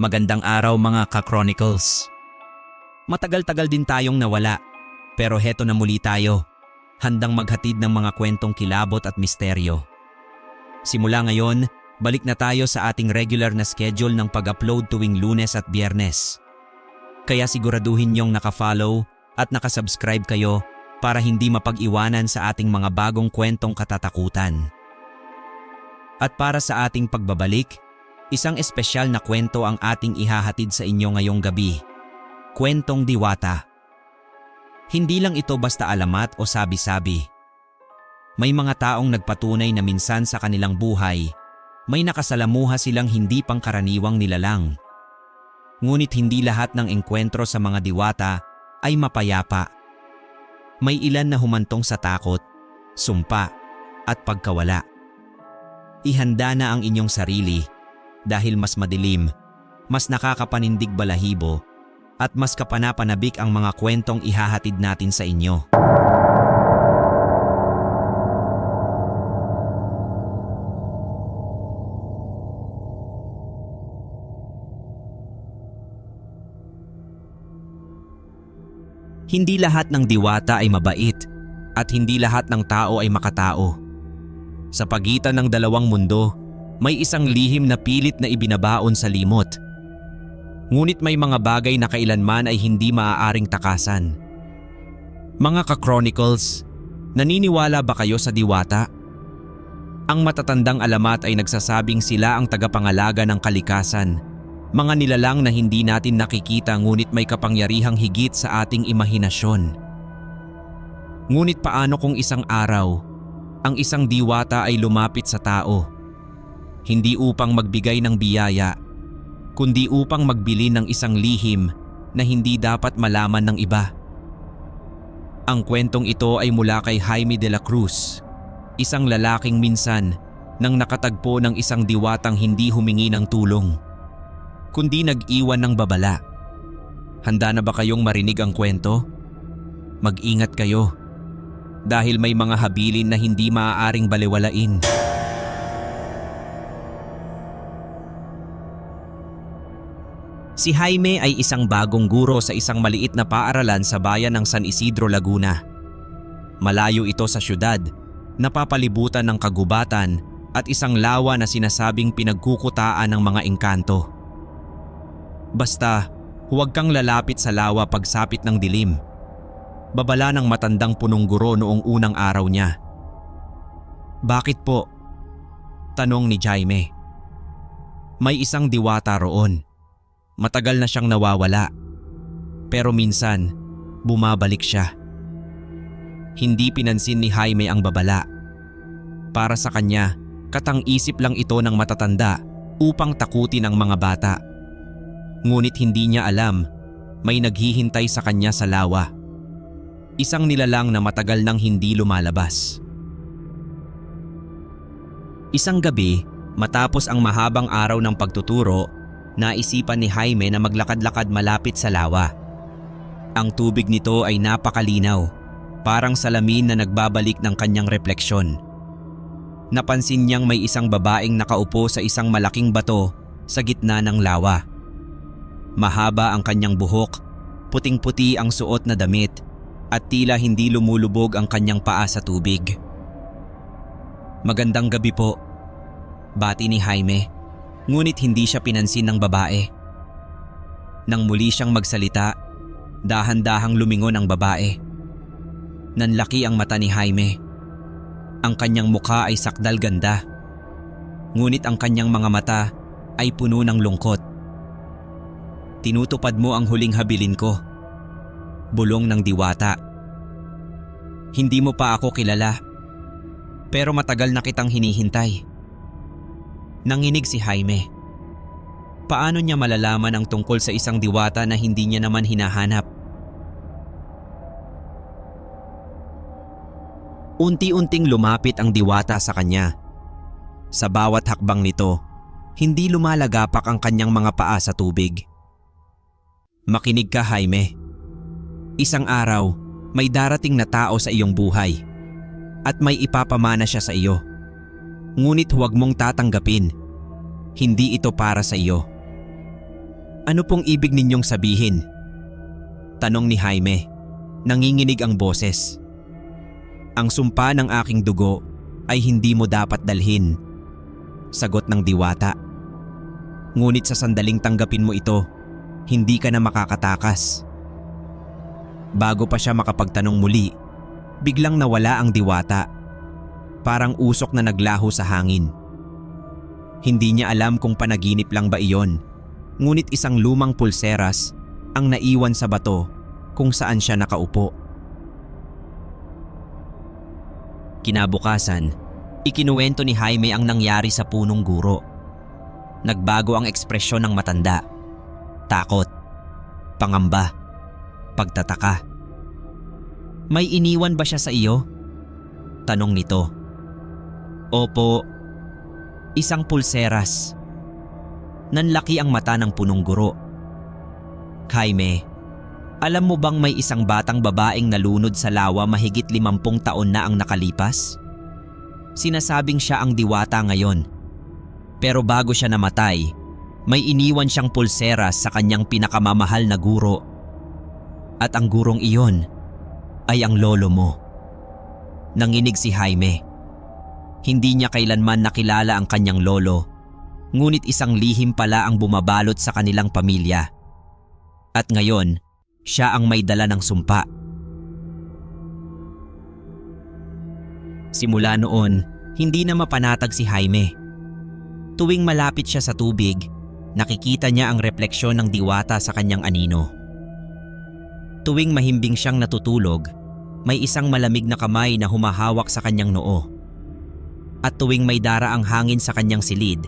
Magandang araw mga ka-chronicles. Matagal-tagal din tayong nawala, pero heto na muli tayo, handang maghatid ng mga kwentong kilabot at misteryo. Simula ngayon, balik na tayo sa ating regular na schedule ng pag-upload tuwing lunes at biyernes. Kaya siguraduhin niyong nakafollow at nakasubscribe kayo para hindi mapag-iwanan sa ating mga bagong kwentong katatakutan. At para sa ating pagbabalik, isang espesyal na kwento ang ating ihahatid sa inyo ngayong gabi. Kwentong Diwata. Hindi lang ito basta alamat o sabi-sabi. May mga taong nagpatunay na minsan sa kanilang buhay, may nakasalamuha silang hindi pangkaraniwang nilalang. Ngunit hindi lahat ng engkwentro sa mga diwata ay mapayapa. May ilan na humantong sa takot, sumpa, at pagkawala. Ihanda na ang inyong sarili dahil mas madilim, mas nakakapanindig balahibo, at mas kapanapanabik ang mga kwentong ihahatid natin sa inyo. Hindi lahat ng diwata ay mabait at hindi lahat ng tao ay makatao. Sa pagitan ng dalawang mundo, may isang lihim na pilit na ibinabaon sa limot. Ngunit may mga bagay na kailanman ay hindi maaaring takasan. Mga ka-chronicles, naniniwala ba kayo sa diwata? Ang matatandang alamat ay nagsasabing sila ang tagapangalaga ng kalikasan. Mga nilalang na hindi natin nakikita ngunit may kapangyarihang higit sa ating imahinasyon. Ngunit paano kung isang araw, ang isang diwata ay lumapit sa tao? Hindi upang magbigay ng biyaya, kundi upang magbili ng isang lihim na hindi dapat malaman ng iba. Ang kwentong ito ay mula kay Jaime de la Cruz, isang lalaking minsan nang nakatagpo ng isang diwatang hindi humingi ng tulong, kundi nag-iwan ng babala. Handa na ba kayong marinig ang kwento? Mag-ingat kayo dahil may mga habilin na hindi maaaring baliwalain. Si Jaime ay isang bagong guro sa isang maliit na paaralan sa bayan ng San Isidro, Laguna. Malayo ito sa syudad, napapalibutan ng kagubatan at isang lawa na sinasabing pinagkukutaan ng mga engkanto. Basta, huwag kang lalapit sa lawa pagsapit ng dilim. Babala ng matandang punong guro noong unang araw niya. Bakit po? Tanong ni Jaime. May isang diwata roon. Matagal na siyang nawawala. Pero minsan, bumabalik siya. Hindi pinansin ni Jaime ang babala. Para sa kanya, katang-isip lang ito ng matatanda upang takutin ang mga bata. Ngunit hindi niya alam, may naghihintay sa kanya sa lawa. Isang nilalang na matagal nang hindi lumalabas. Isang gabi, matapos ang mahabang araw ng pagtuturo, naisipan ni Jaime na maglakad-lakad malapit sa lawa. Ang tubig nito ay napakalinaw, parang salamin na nagbabalik ng kanyang refleksyon. Napansin niyang may isang babaeng nakaupo sa isang malaking bato sa gitna ng lawa. Mahaba ang kanyang buhok, puting-puti ang suot na damit at tila hindi lumulubog ang kanyang paa sa tubig. Magandang gabi po, bati ni Jaime ngunit hindi siya pinansin ng babae. Nang muli siyang magsalita, dahan-dahang lumingon ang babae. Nanlaki ang mata ni Jaime. Ang kanyang mukha ay sakdal ganda. Ngunit ang kanyang mga mata ay puno ng lungkot. Tinutupad mo ang huling habilin ko. Bulong ng diwata. Hindi mo pa ako kilala. Pero matagal na kitang hinihintay. Nanginig si Jaime. Paano niya malalaman ang tungkol sa isang diwata na hindi niya naman hinahanap? Unti-unting lumapit ang diwata sa kanya. Sa bawat hakbang nito, hindi lumalagapak ang kanyang mga paa sa tubig. Makinig ka Jaime. Isang araw, may darating na tao sa iyong buhay at may ipapamana siya sa iyo. Ngunit huwag mong tatanggapin. Hindi ito para sa iyo. Ano pong ibig ninyong sabihin? Tanong ni Jaime. Nanginginig ang boses. Ang sumpa ng aking dugo ay hindi mo dapat dalhin. Sagot ng diwata. Ngunit sa sandaling tanggapin mo ito, hindi ka na makakatakas. Bago pa siya makapagtanong muli, biglang nawala ang diwata. Parang usok na naglaho sa hangin. Hindi niya alam kung panaginip lang ba iyon, ngunit isang lumang pulseras ang naiwan sa bato kung saan siya nakaupo. Kinabukasan, ikinuwento ni Jaime ang nangyari sa punong guro. Nagbago ang ekspresyon ng matanda. Takot, pangamba, pagtataka. May iniwan ba siya sa iyo? Tanong nito. Opo, isang pulseras. Nanlaki ang mata ng punong guro. Jaime, alam mo bang may isang batang babaeng nalunod sa lawa mahigit limampung taon na ang nakalipas? Sinasabing siya ang diwata ngayon. Pero bago siya namatay, may iniwan siyang pulseras sa kanyang pinakamamahal na guro. At ang gurong iyon ay ang lolo mo. Nanginig si Jaime. Hindi niya kailanman nakilala ang kanyang lolo, ngunit isang lihim pala ang bumabalot sa kanilang pamilya. At ngayon, siya ang may dala ng sumpa. Simula noon, hindi na mapanatag si Jaime. Tuwing malapit siya sa tubig, nakikita niya ang refleksyon ng diwata sa kanyang anino. Tuwing mahimbing siyang natutulog, may isang malamig na kamay na humahawak sa kanyang noo. At tuwing may dara ang hangin sa kanyang silid,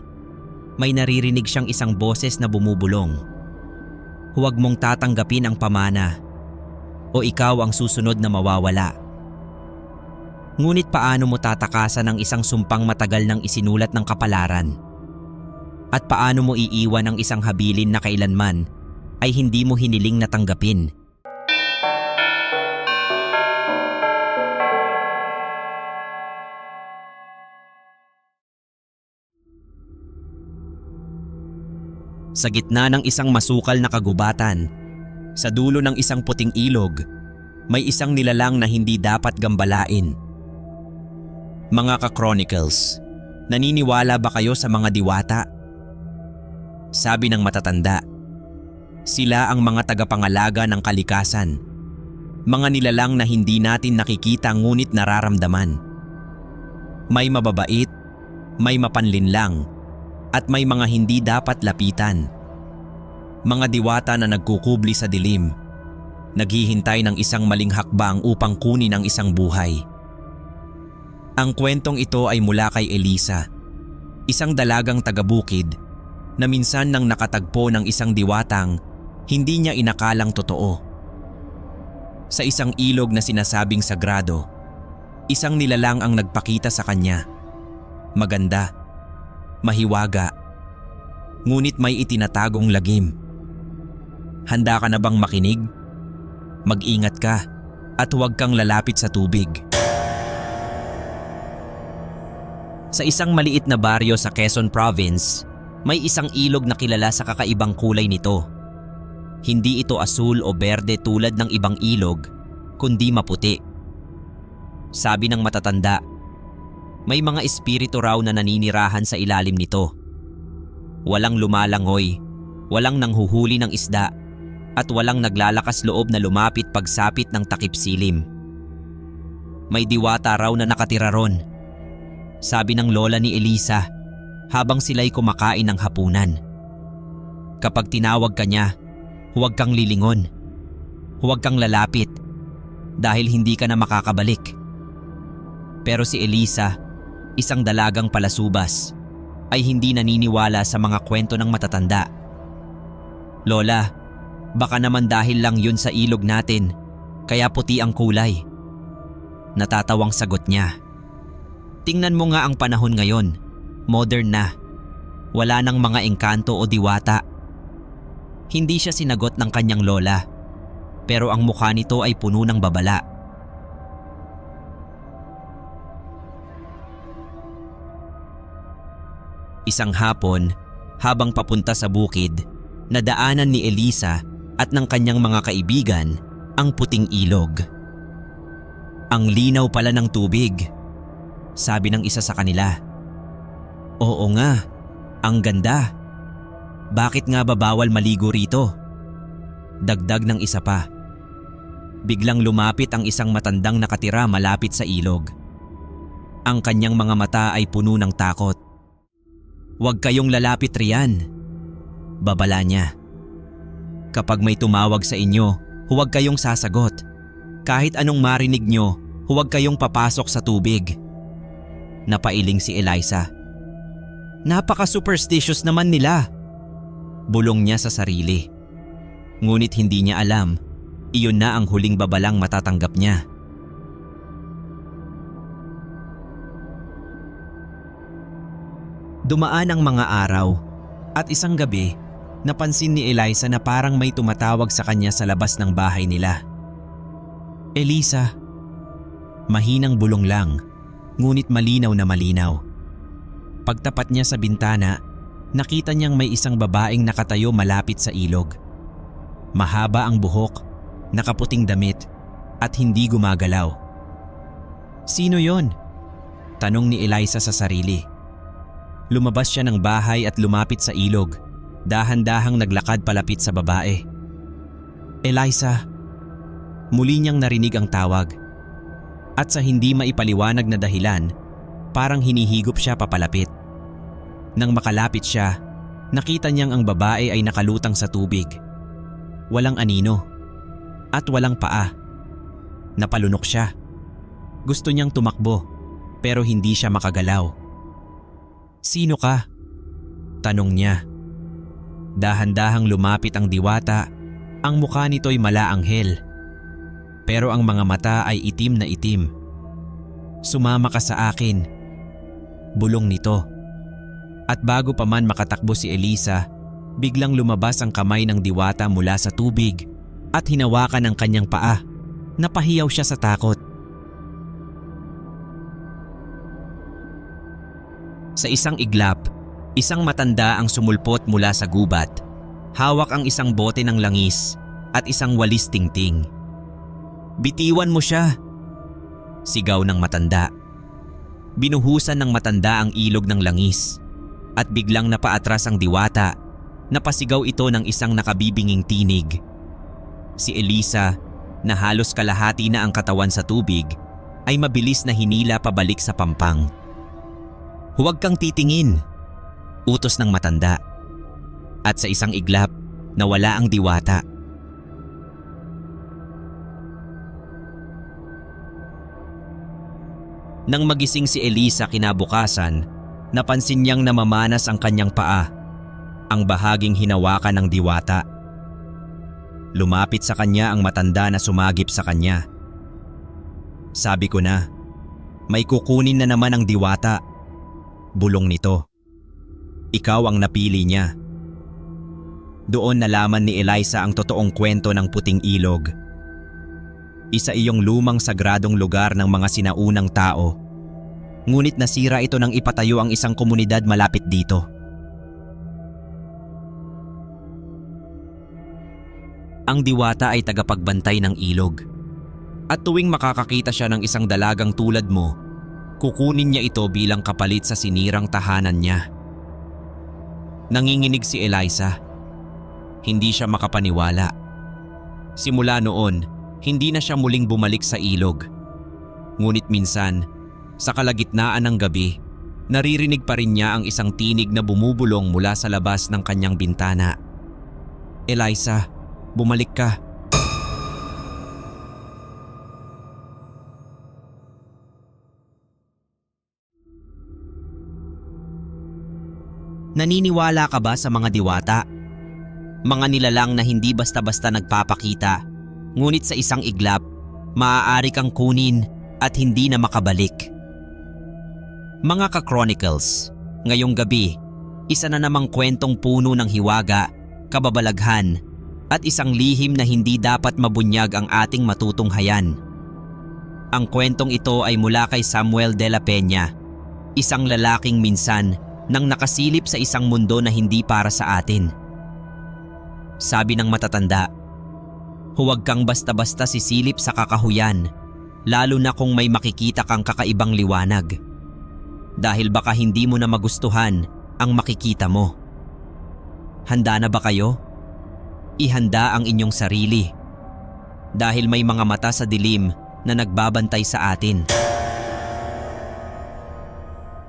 may naririnig siyang isang boses na bumubulong. Huwag mong tatanggapin ang pamana o ikaw ang susunod na mawawala. Ngunit paano mo tatakasan ang isang sumpang matagal nang isinulat ng kapalaran? At paano mo iiwan ang isang habilin na kailanman ay hindi mo hiniling na tanggapin? Sa gitna ng isang masukal na kagubatan, sa dulo ng isang puting ilog, may isang nilalang na hindi dapat gambalain. Mga ka-chronicles, naniniwala ba kayo sa mga diwata? Sabi ng matatanda, sila ang mga tagapangalaga ng kalikasan. Mga nilalang na hindi natin nakikita ngunit nararamdaman. May mababait, may mapanlinlang, at may mga hindi dapat lapitan. Mga diwata na nagkukubli sa dilim, naghihintay ng isang maling hakbang upang kunin ang isang buhay. Ang kwentong ito ay mula kay Elisa, isang dalagang tagabukid na minsan nang nakatagpo ng isang diwatang hindi niya inakalang totoo. Sa isang ilog na sinasabing sagrado, isang nilalang ang nagpakita sa kanya. Maganda, mahiwaga, ngunit may itinatagong lagim. Handa ka na bang makinig? Mag-ingat ka at huwag kang lalapit sa tubig. Sa isang maliit na baryo sa Quezon Province, may isang ilog na kilala sa kakaibang kulay nito. Hindi ito asul o berde tulad ng ibang ilog, kundi maputi. Sabi ng matatanda, may mga espiritu raw na naninirahan sa ilalim nito. Walang lumalangoy, walang nanghuhuli ng isda, at walang naglalakas loob na lumapit pagsapit ng takip silim. May diwata raw na nakatira ron. Sabi ng lola ni Elisa habang sila'y kumakain ng hapunan. Kapag tinawag ka niya, huwag kang lilingon. Huwag kang lalapit dahil hindi ka na makakabalik. Pero si Elisa, isang dalagang palasubas, ay hindi naniniwala sa mga kwento ng matatanda. Lola, baka naman dahil lang yun sa ilog natin, kaya puti ang kulay. Natatawang sagot niya. Tingnan mo nga ang panahon ngayon, modern na. Wala nang mga engkanto o diwata. Hindi siya sinagot ng kanyang lola, pero ang mukha nito ay puno ng babala. Isang hapon, habang papunta sa bukid, nadaanan ni Elisa at ng kanyang mga kaibigan ang puting ilog. Ang linaw pala ng tubig, sabi ng isa sa kanila. Oo nga, ang ganda. Bakit nga ba bawal maligo rito? Dagdag ng isa pa. Biglang lumapit ang isang matandang nakatira malapit sa ilog. Ang kanyang mga mata ay puno ng takot. Huwag kayong lalapit riyan. Babala niya. Kapag may tumawag sa inyo, huwag kayong sasagot. Kahit anong marinig nyo, huwag kayong papasok sa tubig. Napailing si Eliza. Napaka-superstitious naman nila. Bulong niya sa sarili. Ngunit hindi niya alam, iyon na ang huling babalang matatanggap niya. Dumaan ang mga araw at isang gabi, napansin ni Eliza na parang may tumatawag sa kanya sa labas ng bahay nila. Elisa, mahinang bulong lang, ngunit malinaw na malinaw. Pagtapat niya sa bintana, nakita niyang may isang babaeng nakatayo malapit sa ilog. Mahaba ang buhok, nakaputing damit, at hindi gumagalaw. Sino yon? Tanong ni Eliza sa sarili. Lumabas siya ng bahay at lumapit sa ilog. Dahan-dahang naglakad palapit sa babae. Eliza, muli niyang narinig ang tawag. At sa hindi maipaliwanag na dahilan, parang hinihigop siya papalapit. Nang makalapit siya, nakita niyang ang babae ay nakalutang sa tubig. Walang anino. At walang paa. Napalunok siya. Gusto niyang tumakbo, pero hindi siya makagalaw. Sino ka? Tanong niya. Dahan-dahang lumapit ang diwata, ang mukha nito'y malaanghel. Pero ang mga mata ay itim na itim. Sumama ka sa akin. Bulong nito. At bago pa man makatakbo si Elisa, biglang lumabas ang kamay ng diwata mula sa tubig at hinawakan ang kanyang paa. Napahiyaw siya sa takot. Sa isang iglap, isang matanda ang sumulpot mula sa gubat. Hawak ang isang bote ng langis at isang walis tingting. Bitiwan mo siya! Sigaw ng matanda. Binuhusan ng matanda ang ilog ng langis at biglang napaatras ang diwata. Napasigaw ito ng isang nakabibinging tinig. Si Elisa, na halos kalahati na ang katawan sa tubig, ay mabilis na hinila pabalik sa pampang. Huwag kang titingin. Utos ng matanda. At sa isang iglap, nawala ang diwata. Nang magising si Elisa kinabukasan, napansin niyang namamanas ang kanyang paa, ang bahaging hinawakan ng diwata. Lumapit sa kanya ang matanda na sumagip sa kanya. Sabi ko na, may kukunin na naman ang diwata. Bulong nito. Ikaw ang napili niya. Doon nalaman ni Eliza ang totoong kwento ng puting ilog. Isa iyong lumang sagradong lugar ng mga sinaunang tao. Ngunit nasira ito nang ipatayo ang isang komunidad malapit dito. Ang diwata ay tagapagbantay ng ilog. At tuwing makakakita siya ng isang dalagang tulad mo, kukunin niya ito bilang kapalit sa sinirang tahanan niya. Nanginginig si Eliza. Hindi siya makapaniwala. Simula noon, hindi na siya muling bumalik sa ilog. Ngunit minsan, sa kalagitnaan ng gabi, naririnig pa rin niya ang isang tinig na bumubulong mula sa labas ng kanyang bintana. Eliza, bumalik ka. Naniniwala ka ba sa mga diwata? Mga nilalang na hindi basta-basta nagpapakita, ngunit sa isang iglap, maaari kang kunin at hindi na makabalik. Mga ka-chronicles, ngayong gabi, isa na namang kwentong puno ng hiwaga, kababalaghan, at isang lihim na hindi dapat mabunyag ang ating matutunghayan. Ang kwentong ito ay mula kay Samuel de la Peña, isang lalaking minsan nang nakasilip sa isang mundo na hindi para sa atin. sabi ng matatanda. Huwag kang basta-basta sisilip sa kakahuyan, lalo na kung may makikita kang kakaibang liwanag. Dahil baka hindi mo na magustuhan ang makikita mo. Handa na ba kayo? Ihanda ang inyong sarili. Dahil may mga mata sa dilim na nagbabantay sa atin.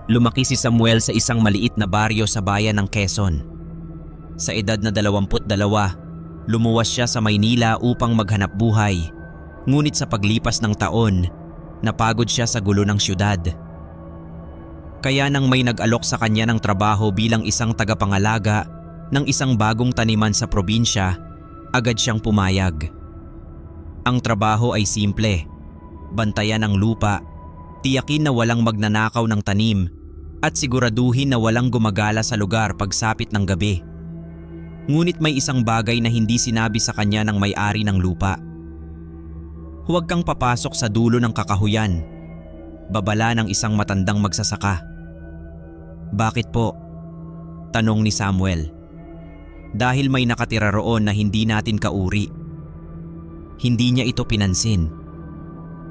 Lumaki si Samuel sa isang maliit na baryo sa bayan ng Quezon. Sa edad na 22, lumuwas siya sa Maynila upang maghanap buhay. Ngunit sa paglipas ng taon, napagod siya sa gulo ng syudad. Kaya nang may nag-alok sa kanya ng trabaho bilang isang tagapangalaga ng isang bagong taniman sa probinsya, agad siyang pumayag. Ang trabaho ay simple, bantayan ang lupa, tiyakin na walang magnanakaw ng tanim at siguraduhin na walang gumagala sa lugar pagsapit ng gabi. Ngunit may isang bagay na hindi sinabi sa kanya ng may-ari ng lupa. Huwag kang papasok sa dulo ng kakahuyan. Babala ng isang matandang magsasaka. Bakit po? Tanong ni Samuel. Dahil may nakatira roon na hindi natin kauri. Hindi niya ito pinansin.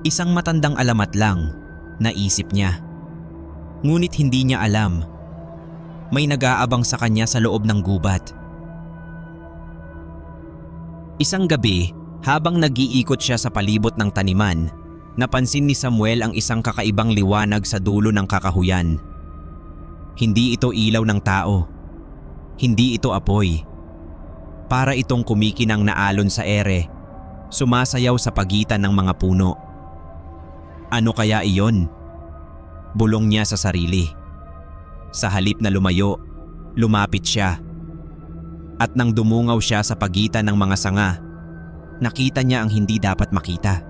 Isang matandang alamat lang, naisip niya. Ngunit hindi niya alam. May nag-aabang sa kanya sa loob ng gubat. Isang gabi, habang nag-iikot siya sa palibot ng taniman, napansin ni Samuel ang isang kakaibang liwanag sa dulo ng kakahuyan. Hindi ito ilaw ng tao. Hindi ito apoy. Para itong kumikinang naalon sa ere, sumasayaw sa pagitan ng mga puno. Ano kaya iyon? Bulong niya sa sarili. Sa halip na lumayo, lumapit siya. At nang dumungaw siya sa pagitan ng mga sanga, nakita niya ang hindi dapat makita.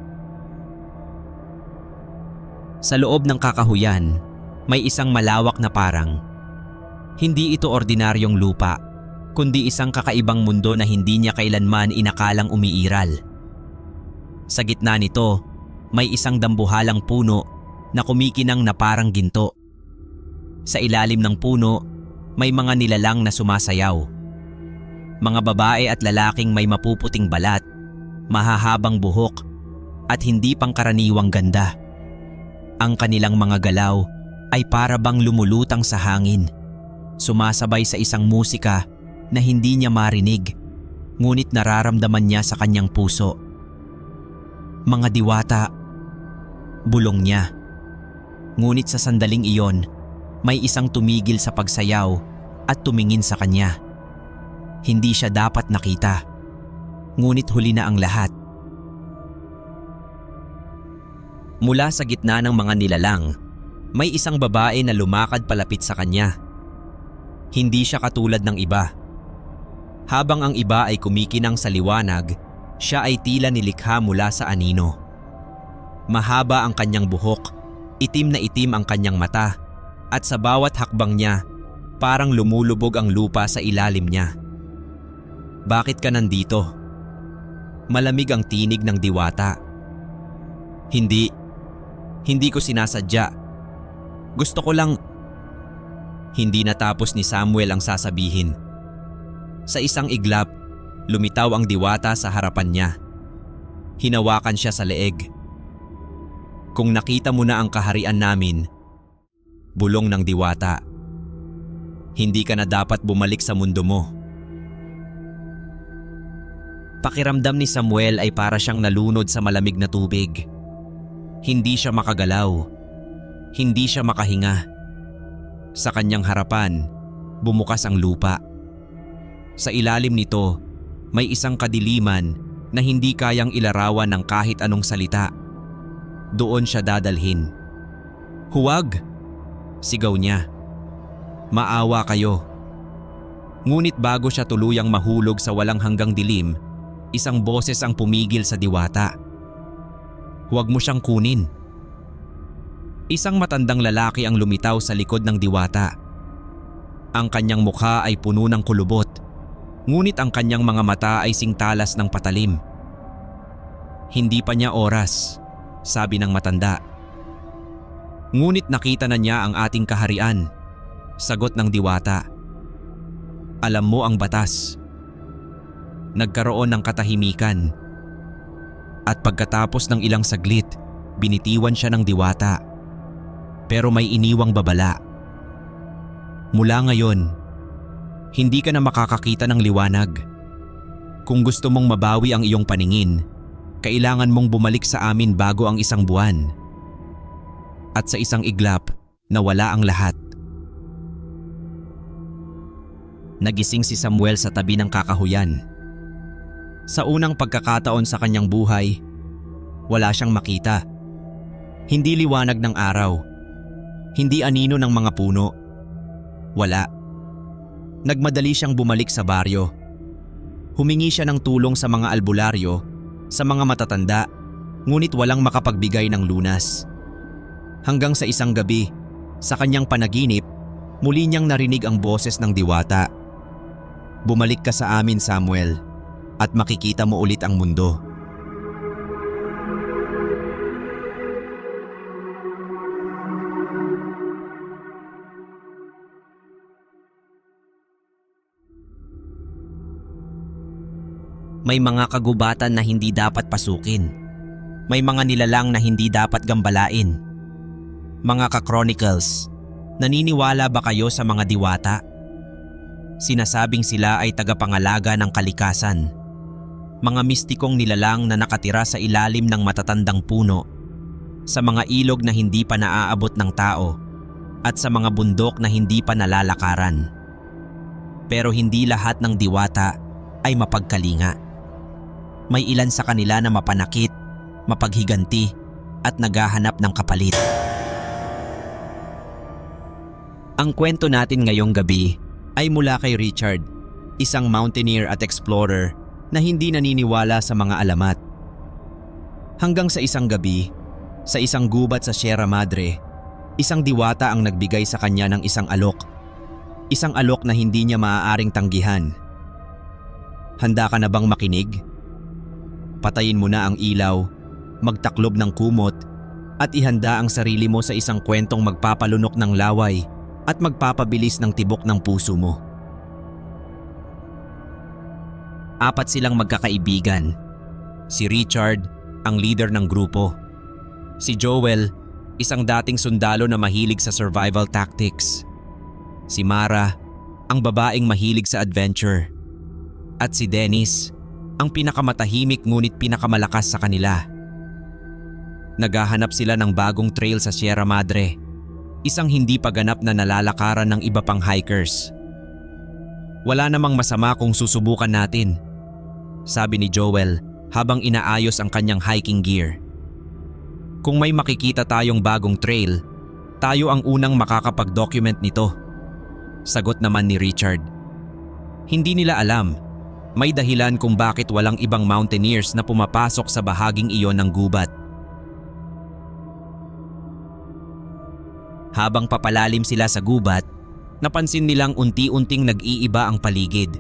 Sa loob ng kakahuyan, may isang malawak na parang. Hindi ito ordinaryong lupa, kundi isang kakaibang mundo na hindi niya kailanman inakalang umiiral. Sa gitna nito, may isang dambuhalang puno na kumikinang na parang ginto. Sa ilalim ng puno, may mga nilalang na sumasayaw. Mga babae at lalaking may mapuputing balat, mahahabang buhok, at hindi pangkaraniwang ganda. Ang kanilang mga galaw ay para lumulutang sa hangin, sumasabay sa isang musika na hindi niya marinig, ngunit nararamdaman niya sa kanyang puso. Mga diwata, bulong niya. Ngunit sa sandaling iyon, may isang tumigil sa pagsayaw at tumingin sa kanya. Hindi siya dapat nakita. Ngunit huli na ang lahat. Mula sa gitna ng mga nilalang, may isang babae na lumakad palapit sa kanya. Hindi siya katulad ng iba. Habang ang iba ay kumikinang sa liwanag, siya ay tila nilikha mula sa anino. Mahaba ang kanyang buhok, itim na itim ang kanyang mata, at sa bawat hakbang niya, parang lumulubog ang lupa sa ilalim niya. Bakit ka nandito? Malamig ang tinig ng diwata. Hindi. Hindi ko sinasadya. Gusto ko lang... Hindi natapos ni Samuel ang sasabihin. Sa isang iglap, lumitaw ang diwata sa harapan niya. Hinawakan siya sa leeg. Kung nakita mo na ang kaharian namin, bulong ng diwata. Hindi ka na dapat bumalik sa mundo mo. Pakiramdam ni Samuel ay para siyang nalunod sa malamig na tubig. Hindi siya makagalaw. Hindi siya makahinga. Sa kanyang harapan, bumukas ang lupa. Sa ilalim nito, may isang kadiliman na hindi kayang ilarawan ng kahit anong salita. Doon siya dadalhin. Huwag! Sigaw niya. Maawa kayo. Ngunit bago siya tuluyang mahulog sa walang hanggang dilim, isang boses ang pumigil sa diwata. Huwag mo siyang kunin. Isang matandang lalaki ang lumitaw sa likod ng diwata. Ang kanyang mukha ay puno ng kulubot, ngunit ang kanyang mga mata ay singtalas ng patalim. Hindi pa niya oras, sabi ng matanda. Ngunit nakita na niya ang ating kaharian, sagot ng diwata. Alam mo ang batas. Nagkaroon ng katahimikan. At pagkatapos ng ilang saglit, binitiwan siya ng diwata. Pero may iniwang babala. Mula ngayon, hindi ka na makakakita ng liwanag. Kung gusto mong mabawi ang iyong paningin, kailangan mong bumalik sa amin bago ang isang buwan. At sa isang iglap, nawala ang lahat. Nagising si Samuel sa tabi ng kakahuyan. Sa unang pagkakataon sa kanyang buhay, wala siyang makita. Hindi liwanag ng araw. Hindi anino ng mga puno. Wala. Nagmadali siyang bumalik sa baryo. Humingi siya ng tulong sa mga albularyo, sa mga matatanda, ngunit walang makapagbigay ng lunas. Hanggang sa isang gabi, sa kanyang panaginip, muli niyang narinig ang boses ng diwata. Bumalik ka sa amin Samuel at makikita mo ulit ang mundo. May mga kagubatan na hindi dapat pasukin. May mga nilalang na hindi dapat gambalain. Mga ka-chronicles, naniniwala ba kayo sa mga diwata? Sinasabing sila ay tagapangalaga ng kalikasan. Mga mistikong nilalang na nakatira sa ilalim ng matatandang puno, sa mga ilog na hindi pa naaabot ng tao, at sa mga bundok na hindi pa nalalakaran. Pero hindi lahat ng diwata ay mapagkalinga. May ilan sa kanila na mapanakit, mapaghiganti, at naghahanap ng kapalit. Ang kwento natin ngayong gabi ay mula kay Richard, isang mountaineer at explorer na hindi naniniwala sa mga alamat. Hanggang sa isang gabi, sa isang gubat sa Sierra Madre, isang diwata ang nagbigay sa kanya ng isang alok. Isang alok na hindi niya maaaring tanggihan. Handa ka na bang makinig? Patayin mo na ang ilaw, magtaklob ng kumot, at ihanda ang sarili mo sa isang kwentong magpapalunok ng laway at magpapabilis ng tibok ng puso mo. Apat silang magkakaibigan. Si Richard, ang leader ng grupo. Si Joel, isang dating sundalo na mahilig sa survival tactics. Si Mara, ang babaeng mahilig sa adventure. At si Dennis, ang pinakamatahimik ngunit pinakamalakas sa kanila. Naghahanap sila ng bagong trail sa Sierra Madre isang hindi paganap na nalalakaran ng iba pang hikers. Wala namang masama kung susubukan natin, sabi ni Joel habang inaayos ang kanyang hiking gear. Kung may makikita tayong bagong trail, tayo ang unang makakapag-document nito. Sagot naman ni Richard. Hindi nila alam, may dahilan kung bakit walang ibang mountaineers na pumapasok sa bahaging iyon ng gubat. Habang papalalim sila sa gubat, napansin nilang unti-unting nag-iiba ang paligid.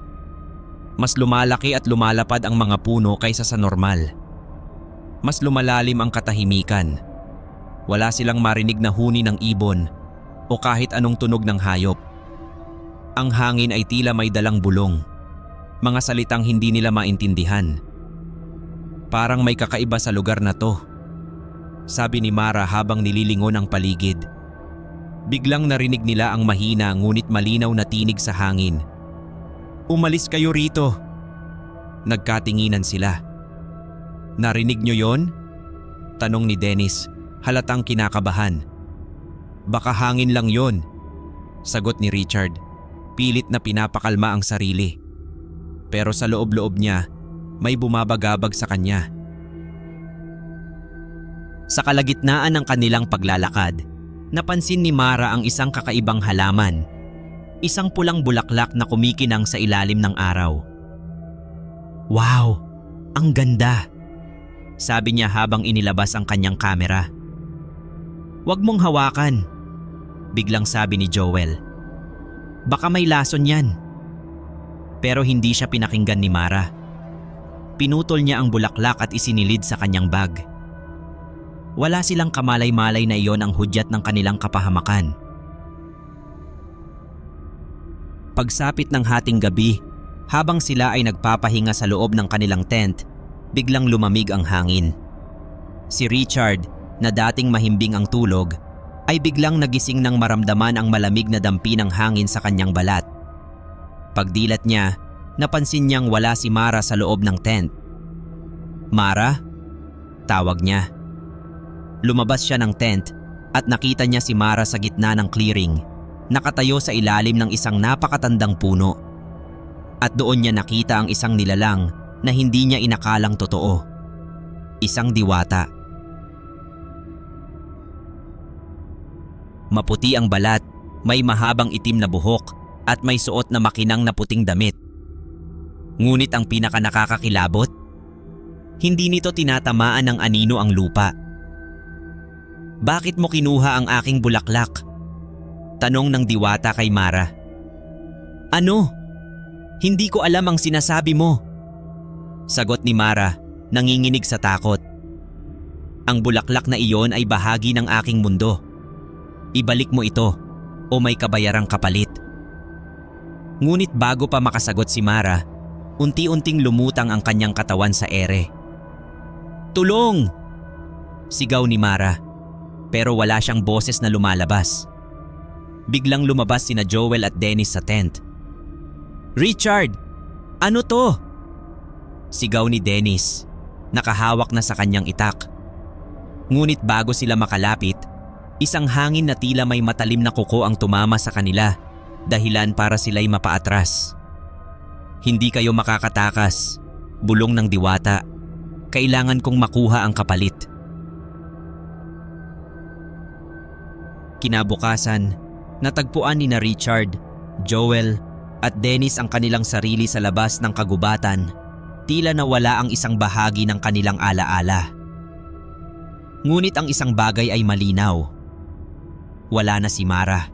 Mas lumalaki at lumalapad ang mga puno kaysa sa normal. Mas lumalalim ang katahimikan. Wala silang marinig na huni ng ibon o kahit anong tunog ng hayop. Ang hangin ay tila may dalang bulong. Mga salitang hindi nila maintindihan. Parang may kakaiba sa lugar na to. Sabi ni Mara habang nililingon ang paligid. Biglang narinig nila ang mahina ngunit malinaw na tinig sa hangin. Umalis kayo rito. Nagkatinginan sila. Narinig nyo yon? Tanong ni Dennis, halatang kinakabahan. Baka hangin lang yon. Sagot ni Richard, pilit na pinapakalma ang sarili. Pero sa loob-loob niya, may bumabagabag sa kanya. Sa kalagitnaan ng kanilang paglalakad, napansin ni Mara ang isang kakaibang halaman. Isang pulang bulaklak na kumikinang sa ilalim ng araw. Wow! Ang ganda! Sabi niya habang inilabas ang kanyang kamera. Huwag mong hawakan, biglang sabi ni Joel. Baka may lason yan. Pero hindi siya pinakinggan ni Mara. Pinutol niya ang bulaklak at isinilid sa kanyang bag. Wala silang kamalay-malay na iyon ang hudyat ng kanilang kapahamakan. Pagsapit ng hating gabi, Habang sila ay nagpapahinga sa loob ng kanilang tent, biglang lumamig ang hangin. Si Richard, na dating mahimbing ang tulog, ay biglang nagising nang maramdaman ang malamig na dampi ng hangin sa kanyang balat. Pagdilat niya, napansin niyang wala si Mara sa loob ng tent. Mara? Tawag niya. Lumabas siya ng tent at nakita niya si Mara sa gitna ng clearing, nakatayo sa ilalim ng isang napakatandang puno. At doon niya nakita ang isang nilalang na hindi niya inakalang totoo. Isang diwata. Maputi ang balat, may mahabang itim na buhok at may suot na makinang na puting damit. Ngunit ang pinaka nakakakilabot, hindi nito tinatamaan ng anino ang lupa. Bakit mo kinuha ang aking bulaklak? Tanong ng diwata kay Mara. Ano? Hindi ko alam ang sinasabi mo. Sagot ni Mara, nanginginig sa takot. Ang bulaklak na iyon ay bahagi ng aking mundo. Ibalik mo ito o may kabayarang kapalit. Ngunit bago pa makasagot si Mara, unti-unting lumutang ang kanyang katawan sa ere. Tulong! Sigaw ni Mara, pero wala siyang boses na lumalabas. Biglang lumabas sina Joel at Dennis sa tent. Richard! Ano to? Sigaw ni Dennis, nakahawak na sa kanyang itak. Ngunit bago sila makalapit, isang hangin na tila may matalim na kuko ang tumama sa kanila, dahilan para sila'y mapaatras. Hindi kayo makakatakas, bulong ng diwata. Kailangan kong makuha ang kapalit. Kinabukasan, natagpuan ni na Richard, Joel at Dennis ang kanilang sarili sa labas ng kagubatan. Tila nawala ang isang bahagi ng kanilang alaala. Ngunit ang isang bagay ay malinaw. Wala na si Mara.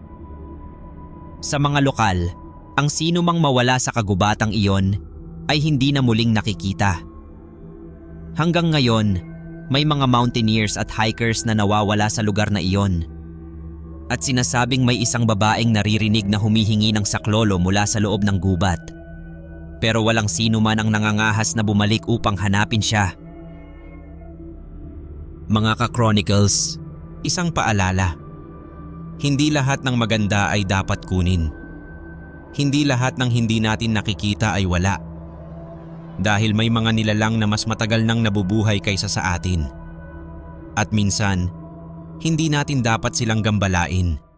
Sa mga lokal, ang sino mang mawala sa kagubatang iyon ay hindi na muling nakikita. Hanggang ngayon, may mga mountaineers at hikers na nawawala sa lugar na iyon. At sinasabing may isang babaeng naririnig na humihingi ng saklolo mula sa loob ng gubat. Pero walang sino man ang nangangahas na bumalik upang hanapin siya. Mga ka-chronicles, isang paalala. Hindi lahat ng maganda ay dapat kunin. Hindi lahat ng hindi natin nakikita ay wala. Dahil may mga nilalang na mas matagal nang nabubuhay kaysa sa atin. At minsan, hindi natin dapat silang gambalain